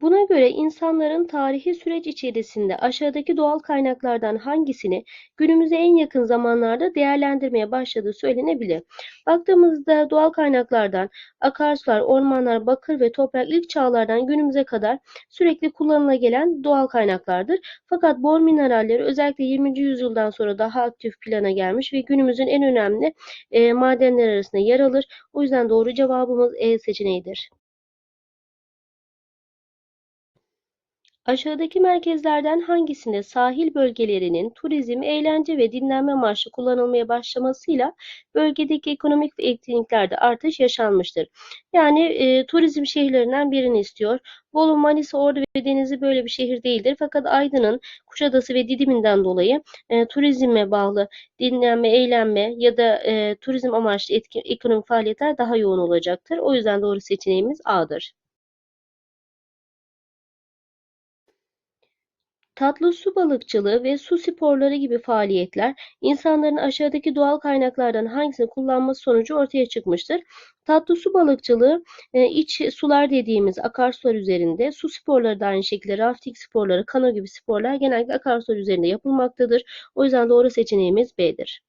Buna göre insanların tarihi süreç içerisinde aşağıdaki doğal kaynaklardan hangisini günümüze en yakın zamanlarda değerlendirmeye başladığı söylenebilir. Baktığımızda doğal kaynaklardan akarsular, ormanlar, bakır ve toprak ilk çağlardan günümüze kadar sürekli kullanıla gelen doğal kaynaklardır. Fakat bor mineralleri özellikle 20. yüzyıldan sonra daha aktif plana gelmiş ve günümüzün en önemli e, madenler arasında yer alır. O yüzden doğru cevabımız E seçeneğidir. Aşağıdaki merkezlerden hangisinde sahil bölgelerinin turizm, eğlence ve dinlenme amaçlı kullanılmaya başlamasıyla bölgedeki ekonomik etkinliklerde artış yaşanmıştır? Yani e, turizm şehirlerinden birini istiyor. Bolu, Manisa, Ordu ve Denizli böyle bir şehir değildir. Fakat Aydın'ın Kuşadası ve Didim'inden dolayı e, turizme bağlı dinlenme, eğlenme ya da e, turizm amaçlı etki, ekonomik faaliyetler daha yoğun olacaktır. O yüzden doğru seçeneğimiz A'dır. Tatlı su balıkçılığı ve su sporları gibi faaliyetler insanların aşağıdaki doğal kaynaklardan hangisini kullanması sonucu ortaya çıkmıştır. Tatlı su balıkçılığı e, iç sular dediğimiz akarsular üzerinde, su sporları da aynı şekilde rafting sporları, kano gibi sporlar genellikle akarsular üzerinde yapılmaktadır. O yüzden doğru seçeneğimiz B'dir.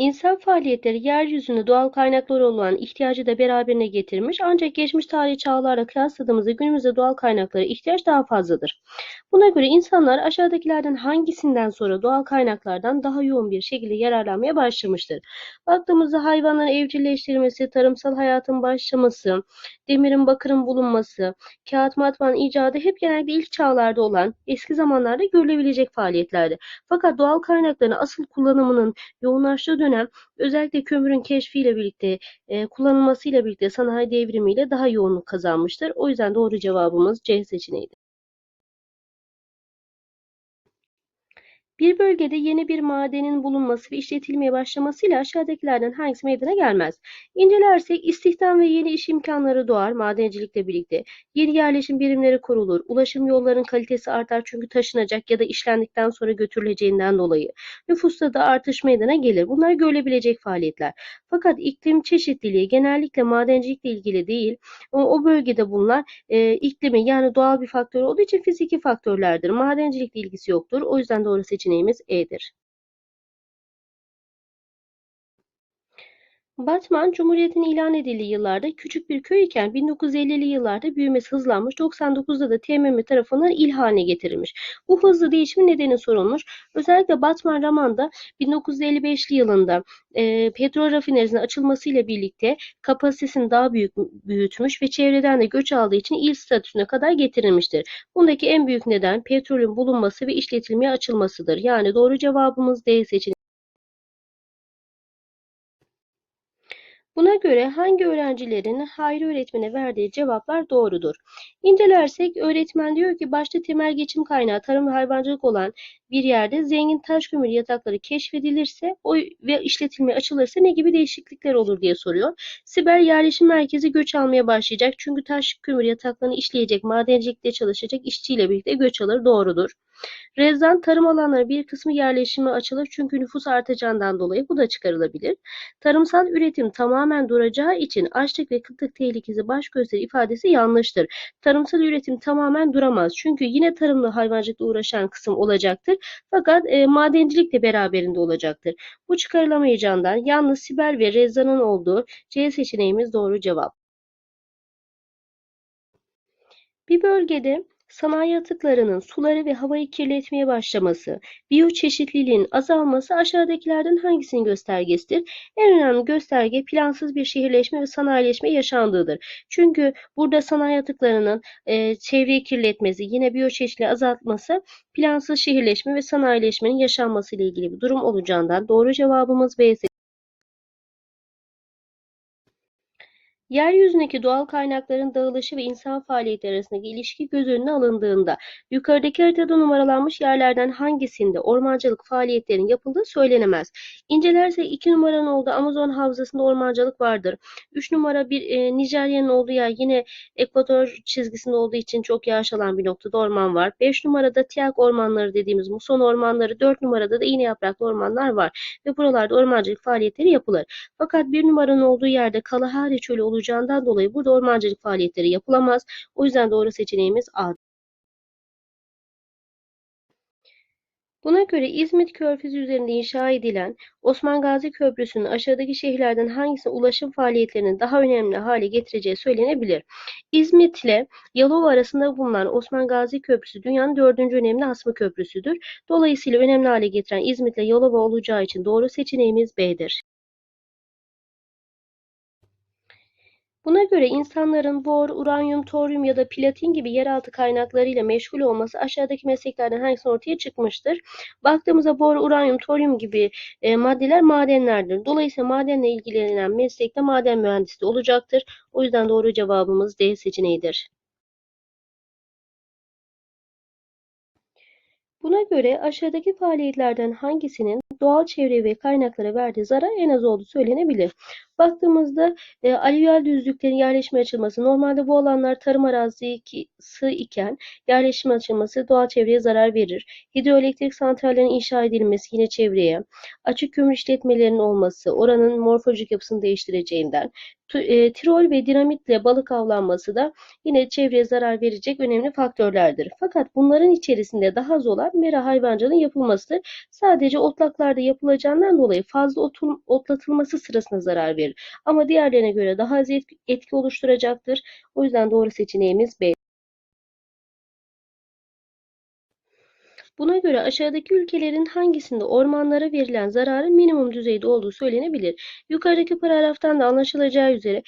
İnsan faaliyetleri yeryüzünde doğal kaynaklara olan ihtiyacı da beraberine getirmiş ancak geçmiş tarihi çağlarla kıyasladığımızda günümüzde doğal kaynaklara ihtiyaç daha fazladır. Buna göre insanlar aşağıdakilerden hangisinden sonra doğal kaynaklardan daha yoğun bir şekilde yararlanmaya başlamıştır? Baktığımızda hayvanların evcilleştirilmesi, tarımsal hayatın başlaması, demirin bakırın bulunması, kağıt matbaanın icadı hep genelde ilk çağlarda olan eski zamanlarda görülebilecek faaliyetlerdi. Fakat doğal kaynakların asıl kullanımının yoğunlaştığı dönem özellikle kömürün keşfiyle birlikte e, kullanılmasıyla birlikte sanayi devrimiyle daha yoğunluk kazanmıştır. O yüzden doğru cevabımız C seçeneğidir. Bir bölgede yeni bir madenin bulunması ve işletilmeye başlamasıyla aşağıdakilerden hangisi meydana gelmez? İncelersek istihdam ve yeni iş imkanları doğar madencilikle birlikte. Yeni yerleşim birimleri kurulur. Ulaşım yollarının kalitesi artar çünkü taşınacak ya da işlendikten sonra götürüleceğinden dolayı. Nüfusta da artış meydana gelir. Bunlar görülebilecek faaliyetler. Fakat iklim çeşitliliği genellikle madencilikle ilgili değil. O, o bölgede bunlar e, iklimi yani doğal bir faktör olduğu için fiziki faktörlerdir. Madencilikle ilgisi yoktur. O yüzden doğru seçeneğimiz seçeneğimiz E'dir. Batman, Cumhuriyet'in ilan edildiği yıllarda küçük bir köy iken 1950'li yıllarda büyümesi hızlanmış, 99'da da TMM tarafından il haline getirilmiş. Bu hızlı değişimin nedeni sorulmuş. Özellikle Batman Raman'da 1955'li yılında e, petrol rafinerisinin açılmasıyla birlikte kapasitesini daha büyük büyütmüş ve çevreden de göç aldığı için il statüsüne kadar getirilmiştir. Bundaki en büyük neden petrolün bulunması ve işletilmeye açılmasıdır. Yani doğru cevabımız D seçeneği. Buna göre hangi öğrencilerin Hayri öğretmene verdiği cevaplar doğrudur? İncelersek öğretmen diyor ki başta temel geçim kaynağı tarım ve hayvancılık olan bir yerde zengin taş kömür yatakları keşfedilirse o ve işletilmeye açılırsa ne gibi değişiklikler olur diye soruyor. Sibel yerleşim merkezi göç almaya başlayacak çünkü taş kömür yataklarını işleyecek, madencilikte çalışacak işçiyle birlikte göç alır doğrudur. Rezdan tarım alanları bir kısmı yerleşime açılır çünkü nüfus artacağından dolayı bu da çıkarılabilir. Tarımsal üretim tamamen duracağı için açlık ve kıtlık tehlikesi baş gösterir ifadesi yanlıştır. Tarımsal üretim tamamen duramaz çünkü yine tarımla hayvancılıkla uğraşan kısım olacaktır fakat e, madencilik de beraberinde olacaktır. Bu çıkarılamayacağından yalnız Sibel ve Rezza'nın olduğu C seçeneğimiz doğru cevap. Bir bölgede sanayi atıklarının suları ve havayı kirletmeye başlaması, biyoçeşitliliğin azalması aşağıdakilerden hangisinin göstergesidir? En önemli gösterge plansız bir şehirleşme ve sanayileşme yaşandığıdır. Çünkü burada sanayi atıklarının e, çevreyi kirletmesi, yine biyoçeşitliliği azaltması plansız şehirleşme ve sanayileşmenin yaşanması ile ilgili bir durum olacağından doğru cevabımız B Yeryüzündeki doğal kaynakların dağılışı ve insan faaliyeti arasındaki ilişki göz önüne alındığında yukarıdaki haritada numaralanmış yerlerden hangisinde ormancılık faaliyetlerinin yapıldığı söylenemez. İncelersek 2 numaranın olduğu Amazon havzasında ormancılık vardır. 3 numara bir e, Nijerya'nın olduğu yer yine ekvator çizgisinde olduğu için çok yağış alan bir noktada orman var. 5 numarada Tiyak ormanları dediğimiz muson ormanları, 4 numarada da iğne yapraklı ormanlar var ve buralarda ormancılık faaliyetleri yapılır. Fakat 1 numaranın olduğu yerde Kalahari çölü olacak olacağından dolayı burada ormancılık faaliyetleri yapılamaz. O yüzden doğru seçeneğimiz A. Buna göre İzmit Körfezi üzerinde inşa edilen Osman Gazi Köprüsü'nün aşağıdaki şehirlerden hangisine ulaşım faaliyetlerini daha önemli hale getireceği söylenebilir. İzmit ile Yalova arasında bulunan Osman Gazi Köprüsü dünyanın dördüncü önemli hasma köprüsüdür. Dolayısıyla önemli hale getiren İzmit ile Yalova olacağı için doğru seçeneğimiz B'dir. Buna göre insanların bor, uranyum, toryum ya da platin gibi yeraltı kaynaklarıyla meşgul olması aşağıdaki mesleklerden hangisi ortaya çıkmıştır? Baktığımızda bor, uranyum, toryum gibi e, maddeler madenlerdir. Dolayısıyla madenle ilgilenen meslekte maden mühendisliği olacaktır. O yüzden doğru cevabımız D seçeneğidir. Buna göre aşağıdaki faaliyetlerden hangisinin doğal çevreye ve kaynaklara verdiği zarar en az olduğu söylenebilir. Baktığımızda e, alüvyal düzlüklerin yerleşme açılması, normalde bu alanlar tarım arazisi iken yerleşme açılması doğal çevreye zarar verir. Hidroelektrik santrallerin inşa edilmesi yine çevreye, açık kömür işletmelerinin olması oranın morfolojik yapısını değiştireceğinden, e, Tirol ve dinamitle balık avlanması da yine çevreye zarar verecek önemli faktörlerdir. Fakat bunların içerisinde daha az olan mera hayvancılığının yapılması sadece otlaklarda yapılacağından dolayı fazla otum, otlatılması sırasında zarar verir. Ama diğerlerine göre daha az etki, oluşturacaktır. O yüzden doğru seçeneğimiz B. Buna göre aşağıdaki ülkelerin hangisinde ormanlara verilen zararın minimum düzeyde olduğu söylenebilir. Yukarıdaki paragraftan da anlaşılacağı üzere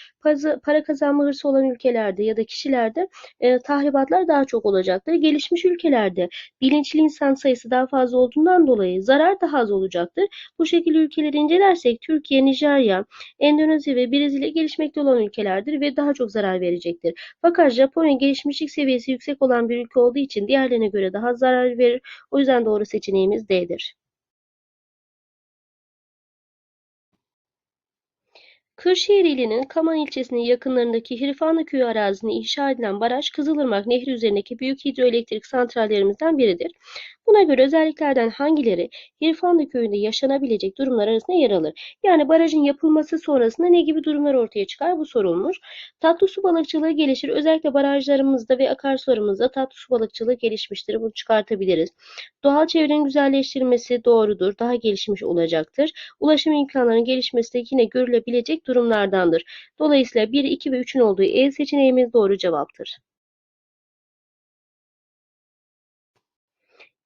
para kazanma hırsı olan ülkelerde ya da kişilerde e, tahribatlar daha çok olacaktır. Gelişmiş ülkelerde bilinçli insan sayısı daha fazla olduğundan dolayı zarar daha az olacaktır. Bu şekilde ülkeleri incelersek Türkiye, Nijerya, Endonezya ve Brezilya gelişmekte olan ülkelerdir ve daha çok zarar verecektir. Fakat Japonya gelişmişlik seviyesi yüksek olan bir ülke olduğu için diğerlerine göre daha zarar verir. O yüzden doğru seçeneğimiz D'dir. Kırşehir ilinin Kaman ilçesinin yakınlarındaki Hirfanlı köyü arazisinde inşa edilen baraj Kızılırmak Nehri üzerindeki büyük hidroelektrik santrallerimizden biridir. Buna göre özelliklerden hangileri Hirfanlı köyünde yaşanabilecek durumlar arasında yer alır? Yani barajın yapılması sonrasında ne gibi durumlar ortaya çıkar? Bu sorulmuş. Tatlı su balıkçılığı gelişir. Özellikle barajlarımızda ve akarsularımızda tatlı su balıkçılığı gelişmiştir. Bunu çıkartabiliriz. Doğal çevrenin güzelleştirilmesi doğrudur. Daha gelişmiş olacaktır. Ulaşım imkanlarının gelişmesi de yine görülebilecek durumlardandır. Dolayısıyla 1, 2 ve 3'ün olduğu E seçeneğimiz doğru cevaptır.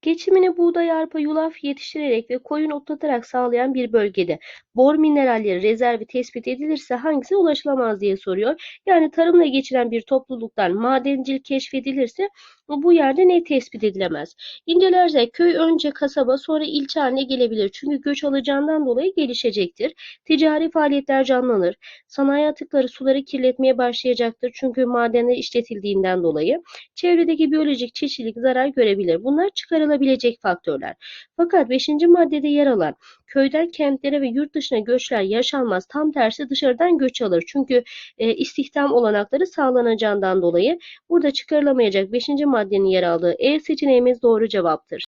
Geçimini buğday, arpa, yulaf yetiştirerek ve koyun otlatarak sağlayan bir bölgede bor mineralleri rezervi tespit edilirse hangisi ulaşılamaz diye soruyor. Yani tarımla geçiren bir topluluktan madencilik keşfedilirse bu yerde ne tespit edilemez? İncelersek köy önce kasaba sonra ilçe haline gelebilir. Çünkü göç alacağından dolayı gelişecektir. Ticari faaliyetler canlanır. Sanayi atıkları suları kirletmeye başlayacaktır. Çünkü madenler işletildiğinden dolayı. Çevredeki biyolojik çeşitlilik zarar görebilir. Bunlar çıkarılabilecek faktörler. Fakat 5. maddede yer alan köyden kentlere ve yurt dışına göçler yaşanmaz. Tam tersi dışarıdan göç alır. Çünkü e, istihdam olanakları sağlanacağından dolayı burada çıkarılamayacak 5. maddenin yer aldığı E seçeneğimiz doğru cevaptır.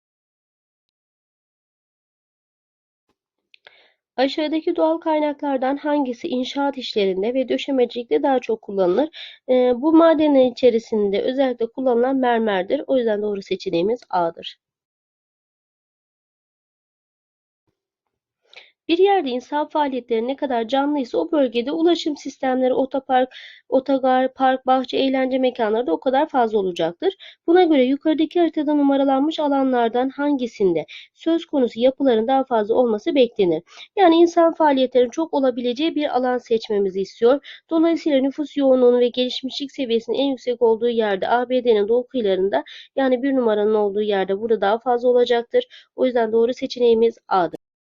Aşağıdaki doğal kaynaklardan hangisi inşaat işlerinde ve döşemecilikte daha çok kullanılır? E, bu madenlerin içerisinde özellikle kullanılan mermerdir. O yüzden doğru seçeneğimiz A'dır. Bir yerde insan faaliyetleri ne kadar canlıysa o bölgede ulaşım sistemleri, otopark, otogar, park, bahçe, eğlence mekanları da o kadar fazla olacaktır. Buna göre yukarıdaki haritada numaralanmış alanlardan hangisinde söz konusu yapıların daha fazla olması beklenir? Yani insan faaliyetlerinin çok olabileceği bir alan seçmemizi istiyor. Dolayısıyla nüfus yoğunluğunun ve gelişmişlik seviyesinin en yüksek olduğu yerde ABD'nin doğu kıyılarında yani bir numaranın olduğu yerde burada daha fazla olacaktır. O yüzden doğru seçeneğimiz A'dır.